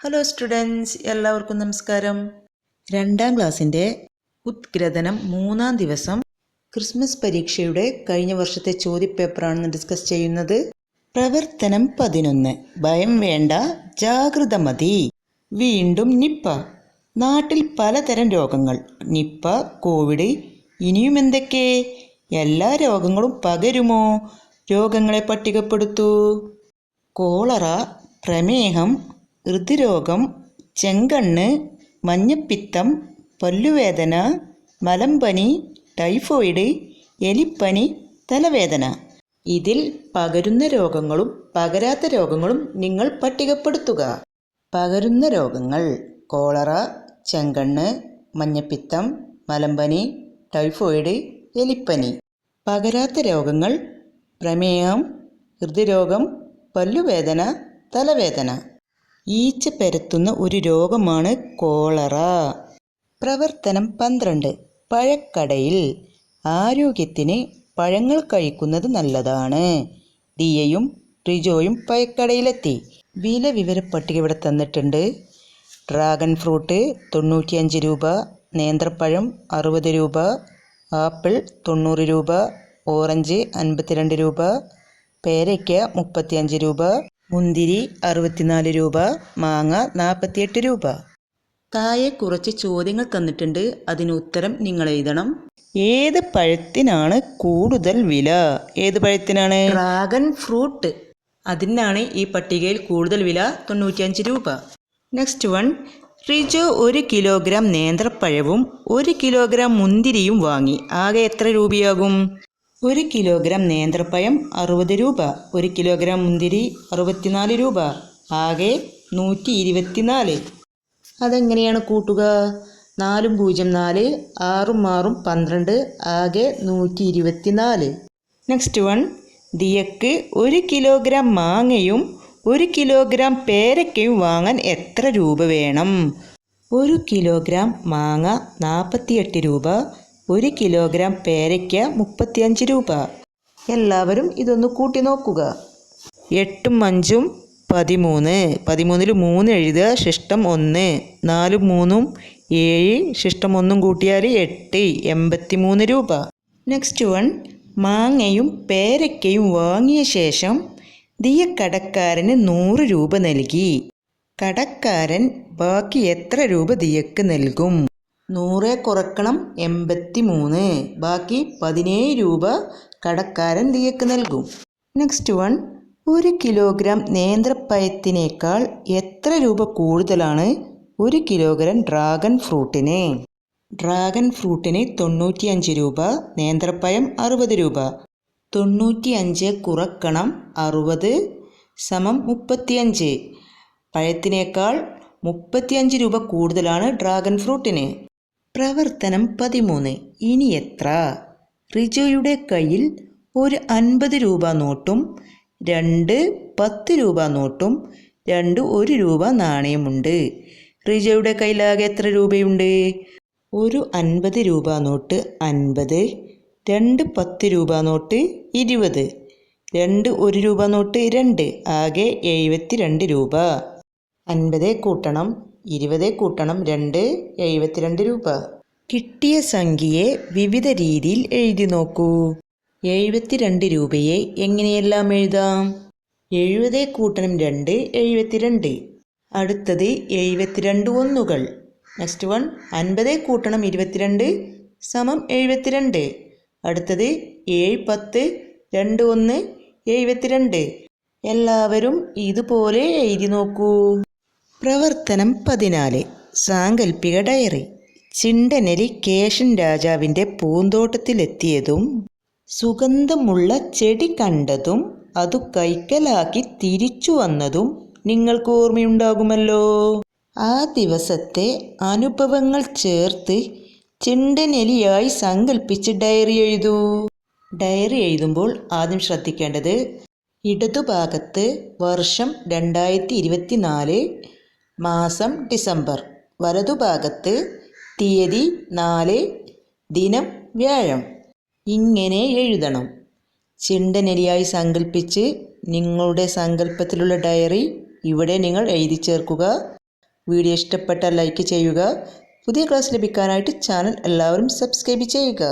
Hello students എല്ലാവർക്കും നമസ്കാരം. രണ്ടാം ക്ലാസ്സിന്റെ ഉദ്ഗ്രഥനം മൂന്നാം ദിവസം ക്രിസ്മസ് പരീക്ഷയുടെ കഴിഞ്ഞ വർഷത്തെ ചോദ്യപേപ്പറാണ് ഡിസ്കസ് ചെയ്യുന്നത്. പ്രവർത്തനം പതിനൊന്ന്. ഭയം വേണ്ട ജാഗ്രത മതി. വീണ്ടും നിപ്പ. നാട്ടിൽ പലതരം രോഗങ്ങൾ. നിപ്പ കോവിഡ് ഇനിയും എന്തൊക്കെ? എല്ലാ രോഗങ്ങളും പകരുമോ? രോഗങ്ങളെ പട്ടികപ്പെടുത്തൂ. കോളറ പ്രമേഹം ഹൃദ്രോഗം ചെങ്കണ്ണ് മഞ്ഞപ്പിത്തം പല്ലുവേദന മലമ്പനി ടൈഫോയിഡ് എലിപ്പനി തലവേദന. ഇതിൽ പകരുന്ന രോഗങ്ങളും പകരാത്ത രോഗങ്ങളും നിങ്ങൾ പട്ടികപ്പെടുത്തുക. പകരുന്ന രോഗങ്ങൾ കോളറ ചെങ്കണ്ണ് മഞ്ഞപ്പിത്തം മലമ്പനി ടൈഫോയിഡ് എലിപ്പനി. പകരാത്ത രോഗങ്ങൾ പ്രമേഹം ഹൃദ്രോഗം പല്ലുവേദന തലവേദന. ഈച്ച പരത്തുന്ന ഒരു രോഗമാണ് കോളറ. പ്രവർത്തനം പന്ത്രണ്ട്. പഴക്കടയിൽ ആരോഗ്യത്തിന് പഴങ്ങൾ കഴിക്കുന്നത് നല്ലതാണ്. ദിയയും റിജോയും പഴക്കടയിലെത്തി. വില വിവര പട്ടിക ഇവിടെ തന്നിട്ടുണ്ട്. ഡ്രാഗൺ ഫ്രൂട്ട് തൊണ്ണൂറ്റിയഞ്ച് രൂപ നേന്ത്രപ്പഴം അറുപത് രൂപ ആപ്പിൾ തൊണ്ണൂറ് രൂപ ഓറഞ്ച് അൻപത്തിരണ്ട് രൂപ പേരയ്ക്ക മുപ്പത്തിയഞ്ച് രൂപ മുന്തിരി അറുപത്തിനാല് രൂപ മാങ്ങ നാൽപ്പത്തിയെട്ട് രൂപ. താഴെ കുറച്ച് ചോദ്യങ്ങൾ തന്നിട്ടുണ്ട്. അതിന് ഉത്തരം നിങ്ങൾ എഴുതണം. ഏത് പഴത്തിനാണ് കൂടുതൽ വില? ഏത് പഴത്തിനാണ്? Dragon fruit. അതിനാണ് ഈ പട്ടികയിൽ കൂടുതൽ വില തൊണ്ണൂറ്റിയഞ്ച് രൂപ. Next one. റിജോ ഒരു കിലോഗ്രാം നേന്ത്രപ്പഴവും ഒരു കിലോഗ്രാം മുന്തിരിയും വാങ്ങി. ആകെ എത്ര രൂപയാകും? ഒരു കിലോഗ്രാം നേന്ത്രപ്പഴം അറുപത് രൂപ ഒരു കിലോഗ്രാം മുന്തിരി അറുപത്തിനാല് രൂപ ആകെ നൂറ്റി ഇരുപത്തിനാല് അതെങ്ങനെയാണ് കൂട്ടുക? നാലും പൂജ്യം നാല് ആറും ആറും പന്ത്രണ്ട് ആകെ നൂറ്റി ഇരുപത്തിനാല് നെക്സ്റ്റ് വൺ ദിയക്ക് ഒരു കിലോഗ്രാം മാങ്ങയും ഒരു കിലോഗ്രാം പേരക്കയും വാങ്ങാൻ എത്ര രൂപ വേണം? ഒരു കിലോഗ്രാം മാങ്ങ നാൽപ്പത്തിയെട്ട് രൂപ ഒരു കിലോഗ്രാം പേരയ്ക്ക മുപ്പത്തിയഞ്ച് രൂപ. എല്ലാവരും ഇതൊന്ന് കൂട്ടി നോക്കുക. എട്ടും അഞ്ചും പതിമൂന്ന്. പതിമൂന്നിൽ മൂന്ന് എഴുതുക ശിഷ്ടം ഒന്ന്. നാലും മൂന്നും ഏഴ് ശിഷ്ടം ഒന്നും കൂട്ടിയാൽ എട്ട്. എൺപത്തി മൂന്ന് രൂപ. Next one. മാങ്ങയും പേരയ്ക്കയും വാങ്ങിയ ശേഷം ദിയ കടക്കാരന് നൂറ് രൂപ നൽകി. കടക്കാരൻ ബാക്കി എത്ര രൂപ ദിയക്ക് നൽകും? നൂറെ കുറക്കണം എൺപത്തി മൂന്ന് ബാക്കി പതിനേഴ് രൂപ കടക്കാരൻ ദിയക്ക് നൽകും. Next one. ഒരു കിലോഗ്രാം നേന്ത്രപ്പഴത്തിനേക്കാൾ എത്ര രൂപ കൂടുതലാണ് ഒരു കിലോഗ്രാം ഡ്രാഗൺ ഫ്രൂട്ടിന്? ഡ്രാഗൺ ഫ്രൂട്ടിന് തൊണ്ണൂറ്റിയഞ്ച് രൂപ നേന്ത്രപ്പഴം അറുപത് രൂപ. തൊണ്ണൂറ്റിയഞ്ച് കുറക്കണം അറുപത് സമം മുപ്പത്തിയഞ്ച്. പഴത്തിനേക്കാൾ മുപ്പത്തിയഞ്ച് രൂപ കൂടുതലാണ് ഡ്രാഗൺ ഫ്രൂട്ടിന്. പ്രവർത്തനം പതിമൂന്ന്. ഇനി എത്ര? റിജോയുടെ കയ്യിൽ ഒരു അൻപത് രൂപ നോട്ടും രണ്ട് പത്ത് രൂപ നോട്ടും രണ്ട് ഒരു രൂപ നാണയമുണ്ട്. റിജോയുടെ കയ്യിലാകെ എത്ര രൂപയുണ്ട്? ഒരു അൻപത് രൂപ നോട്ട് അൻപത് രണ്ട് പത്ത് രൂപ നോട്ട് ഇരുപത് രണ്ട് ഒരു രൂപ നോട്ട് രണ്ട് ആകെ എഴുപത്തി രണ്ട് രൂപ. അൻപത് കൂട്ടണം. ഇരുപത് കൂട്ടണം രണ്ട് എഴുപത്തിരണ്ട് രൂപ. കിട്ടിയ സംഖ്യയെ വിവിധ രീതിയിൽ എഴുതി നോക്കൂ. എഴുപത്തിരണ്ട് രൂപയെ എങ്ങനെയെല്ലാം എഴുതാം? എഴുപത് കൂട്ടണം രണ്ട് എഴുപത്തിരണ്ട്. അടുത്തത് എഴുപത്തിരണ്ട് ഒന്നുകൾ. നെക്സ്റ്റ് വൺ അൻപത് കൂട്ടണം ഇരുപത്തിരണ്ട് സമം എഴുപത്തിരണ്ട്. അടുത്തത് ഏഴ് പത്ത് രണ്ട് ഒന്ന് എഴുപത്തിരണ്ട്. എല്ലാവരും ഇതുപോലെ എഴുതി നോക്കൂ. പ്രവർത്തനം പതിനാല്. സാങ്കല്പിക ഡയറി. ചിണ്ടനലി കേശൻ രാജാവിന്റെ പൂന്തോട്ടത്തിലെത്തിയതും സുഗന്ധമുള്ള ചെടി കണ്ടതും അത് കൈക്കലാക്കി തിരിച്ചു വന്നതും നിങ്ങൾക്ക് ഓർമ്മയുണ്ടാകുമല്ലോ. ആ ദിവസത്തെ അനുഭവങ്ങൾ ചേർത്ത് ചിണ്ടനെലിയായി സങ്കല്പിച്ച് ഡയറി എഴുതൂ. ഡയറി എഴുതുമ്പോൾ ആദ്യം ശ്രദ്ധിക്കേണ്ടത് ഇടതുഭാഗത്ത് വർഷം രണ്ടായിരത്തി ഇരുപത്തി നാല് മാസം ഡിസംബർ. വലതുഭാഗത്ത് തീയതി നാല് ദിനം വ്യാഴം. ഇങ്ങനെ എഴുതണം. ചിണ്ടനരിയായി സങ്കല്പിച്ച് നിങ്ങളുടെ സങ്കല്പത്തിലുള്ള ഡയറി ഇവിടെ നിങ്ങൾ എഴുതി ചേർക്കുക. വീഡിയോ ഇഷ്ടപ്പെട്ടാൽ ലൈക്ക് ചെയ്യുക. പുതിയ ക്ലാസ് ലഭിക്കാനായിട്ട് ചാനൽ എല്ലാവരും സബ്സ്ക്രൈബ് ചെയ്യുക.